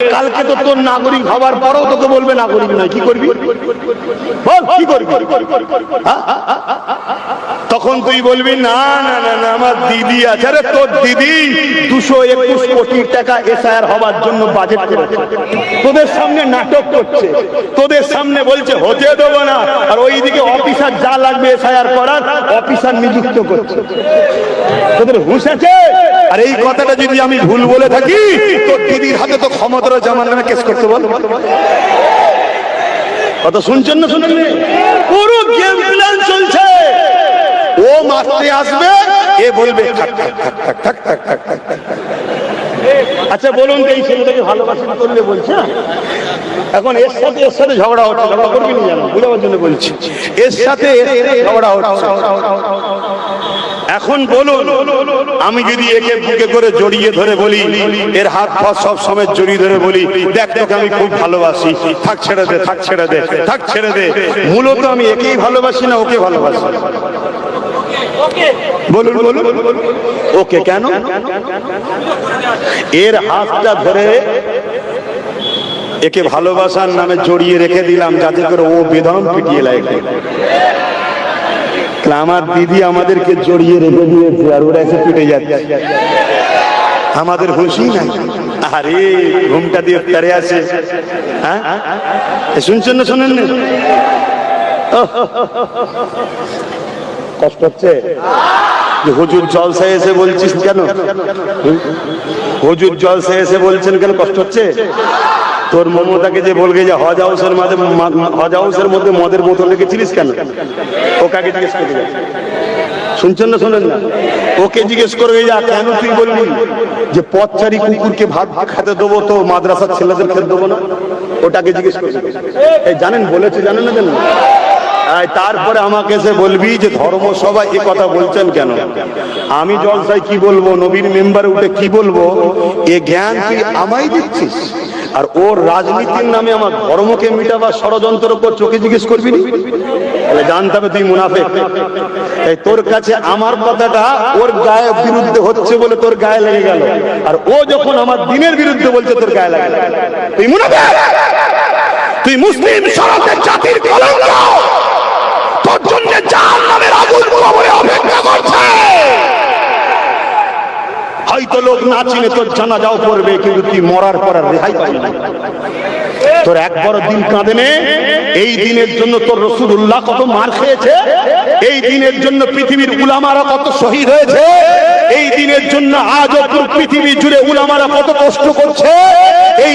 কালকে তো তোর নাগরিক হবার পরেও তোকে বলবে নাগরিক নাই কি করবি? বল, কি করবি? হ্যাঁ? তখন তুই বলবি, না না না না, আমার দিদি আছে। আরে তোর দিদি দুশো একুশ কোটি টাকা এসআইআর হবার জন্য বাজেট করেছে। তোদের সামনে নাটক করছে। তোদের সামনে বলছে, হতে দেবো না। আর ওইদিকে অফিসার যা লাগবে এসআইআর করার, অফিসার নিযুক্ত করছে। তোদের হুঁশ আছে? আর এই কথাটা যদি আমি ভুল বলে থাকি, তোর দিদির হাতে তো ক্ষমতার জামান নামে কেস করতে বল। কত শুনছেন না শুনেন পুরো গেম প্ল্যান চলছে। মারতে আসবে এ বলবে আচ্ছা বলুন এই ছেলেটাকে ভালোবাসেন করলে বলছে? এখন এর সাথে এর সাথে ঝগড়া হচ্ছে ঝগড়া করবি না জানো বুঝাবার জন্য বলছি। এর সাথে ঝগড়া হচ্ছে। এখন বলুন আমি যদি একে বুকে করে জড়িয়ে ধরে বলি এর হাত পা সব সময় জড়িয়ে ধরে বলি দেখ তোকে আমি খুব ভালোবাসি থাক ছেড়ে দে থাক ছেড়ে দে থাক ছেড়ে দে। মূলত আমি একেই ভালোবাসি না ওকে ভালোবাসি। বলুন বলুন। ওকে কেন? এর হাতটা ধরে একে ভালোবাসার নামে জড়িয়ে রেখে দিলাম, যাতে করে ও বেদম পিটিয়ে লাগে আমার দিদি আমাদেরকে জড়িয়ে রেখে দিয়েছে, আর ওরা এসে পিটে যাচ্ছে। আমাদের হুঁশি নাই। আরে, ঘুমটা দিয়ে তারে আছে হ্যাঁ? শুনছেন না, শোনেন না? কষ্ট হচ্ছে? হুজুর জলসায় এসে বলছিস কেন? হুজুর জলসায় এসে বলছেন কেন? কষ্ট হচ্ছে? তোর মমতাকে যে বলবে যে হজ হাউসের মাঝে হজ হাউসের মধ্যে মদের বোতল রেখেছিলিস কেন? ও কাকে জিজ্ঞেস করবে শুনছেন না শোনেন না? ওকে জিজ্ঞেস করবে যা কেন তুই বলবি যে পথচারী কুকুরকে ভাত খেতে দেবো তো মাদ্রাসার ছেলেদের খেতে দেবো না? ওটাকে জিজ্ঞেস করবে এই জানেন, বলেছে, জানেন না জানেন? তারপরে আমাকে এসে বলবি যে ধর্মসভা এ কথা বলছেন কেন? আমি জলসায় কি বলব? নবীন মেম্বারে উঠে কি বলব? এ জ্ঞান তুই আমায় দিচ্ছিস? আর ওর রাজনীতির নামে আমার ধর্মকে মিটাবার ষড়যন্ত্র কর চোখে জিজ্ঞেস করবি তাহলে জানতে হবে তুই মুনাফে তাই তোর কাছে আমার কথাটা ওর গায়ে বিরুদ্ধে হচ্ছে বলে তোর গায়ে লেগে গেল। আর ও যখন আমার দিনের বিরুদ্ধে বলছে তোর গায়ে লাগে। তুই মুনাফে তুই মুসলিম! হয়তো লোক না চিনে তোর জানাজাও করবে, কিন্তু তুই মরার পর রেহাই পাবি না। তোর এক বড় দিন কাঁদে নে, এই দিনের জন্য তোর রসুল্লাহ কত মার খেয়েছে, এই দিনের জন্য পৃথিবীর উলামারা কত শহীদ হয়েছে, এই দিনের জন্য আজ পৃথিবী জুড়ে উলামারা কত কষ্ট করছে, এই